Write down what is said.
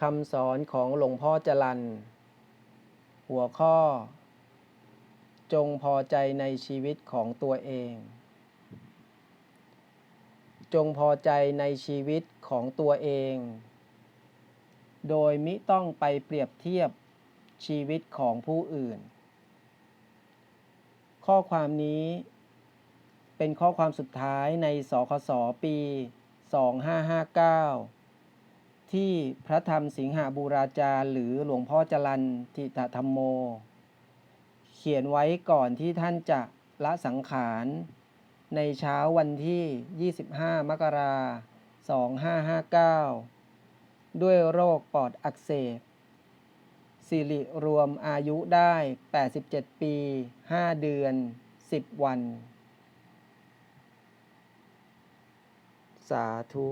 คำสอนของหลวงพ่อจรันหัวข้อ จงพอใจในชีวิตของตัวเอง จงพอใจในชีวิตของตัวเอง โดยมิต้องไปเปรียบเทียบชีวิตของผู้อื่น ข้อความนี้เป็นข้อความสุดท้ายในสคสปี 2559 ที่พระธรรมสิงหาบูราจารย์ หรือหลวงพ่อจรันทิตธรรมโม เขียนไว้ก่อนที่ท่านจะละสังขาร ในเช้าวันที่ 25 มกราคม 2559 ด้วยโรคปอดอักเสบสิริรวมอายุได้ 87 ปี 5 เดือน 10 วัน สาธุ